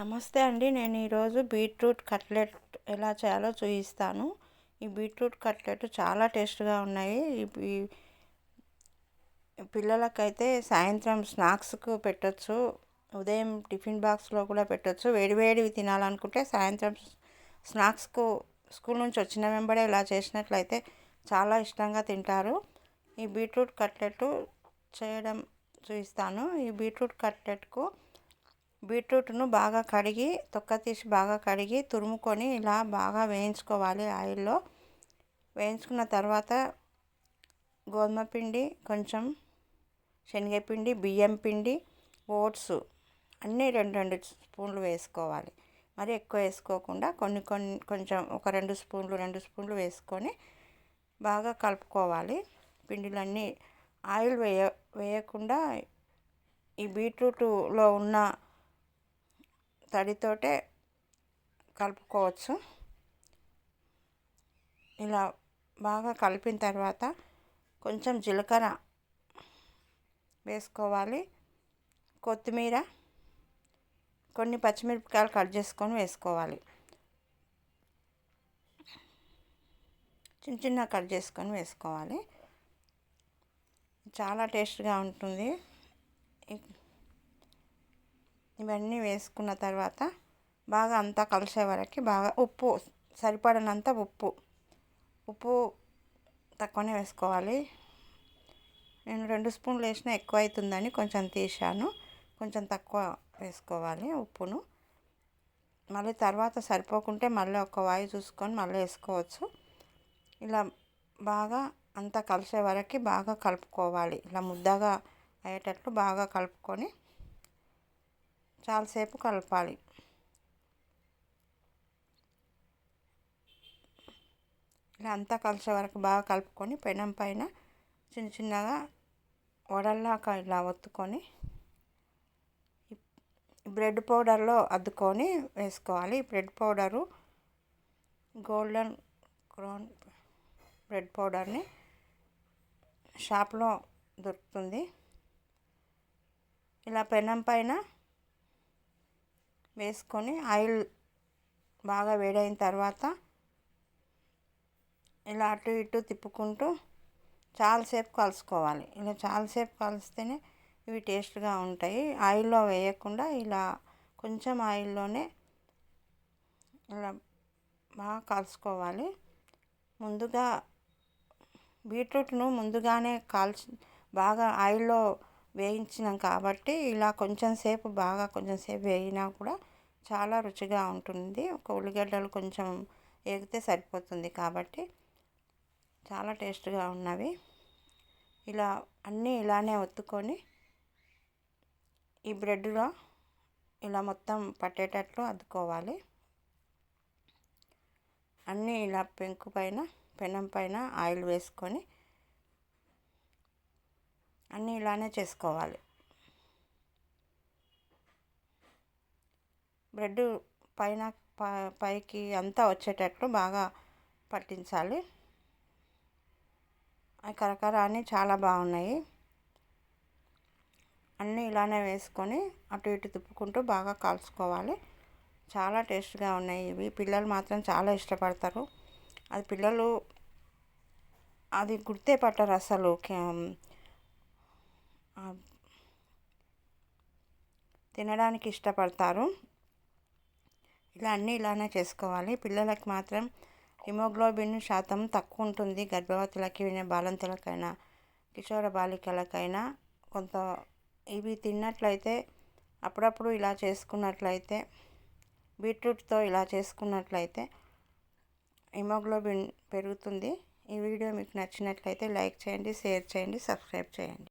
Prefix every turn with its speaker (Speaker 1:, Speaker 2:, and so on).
Speaker 1: నమస్తే అండి. నేను ఈరోజు బీట్రూట్ కట్లెట్ ఎలా చేయాలో చూపిస్తాను ఈ బీట్రూట్ కట్లెట్ చాలా టేస్ట్గా ఉన్నాయి. ఈ పిల్లలకైతే సాయంత్రం స్నాక్స్కు పెట్టచ్చు. ఉదయం టిఫిన్ బాక్స్లో కూడా పెట్టచ్చు. వేడివేడివి తినాలనుకుంటే సాయంత్రం స్నాక్స్కు స్కూల్ నుంచి వచ్చిన వెంబడే ఇలా చేసినట్లయితే చాలా ఇష్టంగా తింటారు. ఈ బీట్రూట్ కట్లెట్ చేయడం చూపిస్తాను ఈ బీట్రూట్ కట్లెట్కు బీట్రూట్ను బాగా కడిగి తొక్క తీసి బాగా కడిగి తురుముకొని ఇలా బాగా వేయించుకోవాలి ఆయిల్లో. వేయించుకున్న తర్వాత గోధుమ పిండి కొంచెం శనగపిండి బియ్యం పిండి ఓట్స్ అన్నీ రెండు రెండు స్పూన్లు వేసుకోవాలి. మరి ఎక్కువ వేసుకోకుండా కొన్ని కొన్ని కొంచెం ఒక రెండు స్పూన్లు రెండు స్పూన్లు వేసుకొని బాగా కలుపుకోవాలి. పిండిలన్నీ ఆయిల్ వేయ వేయకుండా ఈ బీట్రూట్లో ఉన్న తడితోటే కలుపుకోవచ్చు. ఇలా బాగా కలిపిన తర్వాత కొంచెం జీలకర్ర వేసుకోవాలి. కొత్తిమీర కొన్ని పచ్చిమిరపకాయలు కట్ చేసుకొని వేసుకోవాలి. చిన్న చిన్న కట్ చేసుకొని వేసుకోవాలి. చాలా టేస్ట్గా ఉంటుంది. ఇవన్నీ వేసుకున్న తర్వాత బాగా అంతా కలిసే వరకు బాగా ఉప్పు సరిపడినంత ఉప్పు. ఉప్పు తక్కువనే వేసుకోవాలి. నేను రెండు స్పూన్లు వేసినా ఎక్కువ అవుతుందని కొంచెం తీశాను. కొంచెం తక్కువ వేసుకోవాలి ఉప్పును. మళ్ళీ తర్వాత సరిపోకుంటే మళ్ళీ ఒక వాయి చూసుకొని మళ్ళీ వేసుకోవచ్చు. ఇలా బాగా అంతా కలిసే వరకు బాగా కలుపుకోవాలి. ఇలా ముద్దగా అయ్యేటట్లు బాగా కలుపుకొని చాలాసేపు కలపాలి. ఇలా అంతా కలిసే వరకు బాగా కలుపుకొని పెనం పైన చిన్న చిన్నగా వడల్లాక ఇలా ఒత్తుకొని బ్రెడ్ పౌడర్లో అద్దుకొని వేసుకోవాలి. Bread powder golden crown bread పౌడర్ని షాప్లో దొరుకుతుంది. ఇలా పెనం పైన వేసుకొని ఆయిల్ బాగా వేడైన తర్వాత ఇలా అటు ఇటు తిప్పుకుంటూ చాలాసేపు కలుసుకోవాలి. ఇలా చాలాసేపు కలిస్తేనే ఇవి టేస్ట్గా ఉంటాయి. ఆయిల్లో వేయకుండా ఇలా కొంచెం ఆయిల్లోనే ఇలా బాగా కలుసుకోవాలి. ముందుగా బీట్రూట్ను ముందుగానే కాల్చి బాగా ఆయిల్లో వేయించినాం కాబట్టి ఇలా కొంచెం సేపు బాగా కొంచెం సేపు వేయినా కూడా చాలా రుచిగా ఉంటుంది. ఒక ఉల్లిగడ్డలు కొంచెం వేగితే సరిపోతుంది కాబట్టి చాలా టేస్ట్గా ఉన్నవి. ఇలా అన్నీ ఇలానే ఒత్తుకొని ఈ బ్రెడ్లో ఇలా మొత్తం పట్టేటట్లు అద్దుకోవాలి. అన్నీ ఇలా పెంకు పైన పెనం పైన ఆయిల్ వేసుకొని అన్నీ ఇలానే చేసుకోవాలి. బ్రెడ్ పైన పైకి అంతా వచ్చేటట్లు బాగా పట్టించాలి. కరకర అని చాలా బాగున్నాయి. అన్నీ ఇలానే వేసుకొని అటు ఇటు తిప్పుకుంటూ బాగా కాల్చుకోవాలి. చాలా టేస్ట్గా ఉన్నాయి ఇవి. పిల్లలు మాత్రం చాలా ఇష్టపడతారు. అది పిల్లలు అది గుర్తే పట్టరు అసలు. తినడానికి ఇష్టపడతారు. ఇలా అన్నీ ఇలానే చేసుకోవాలి. పిల్లలకి మాత్రం హిమోగ్లోబిన్ శాతం తక్కువ ఉంటుంది. గర్భవతులకి బాలంతులకైనా కిషోర బాలికలకైనా కొంత ఇవి తిన్నట్లయితే అప్పుడప్పుడు ఇలా చేసుకున్నట్లయితే బీట్రూట్తో ఇలా చేసుకున్నట్లయితే హిమోగ్లోబిన్ పెరుగుతుంది. ఈ వీడియో మీకు నచ్చినట్లయితే లైక్ చేయండి షేర్ చేయండి సబ్స్క్రైబ్ చేయండి.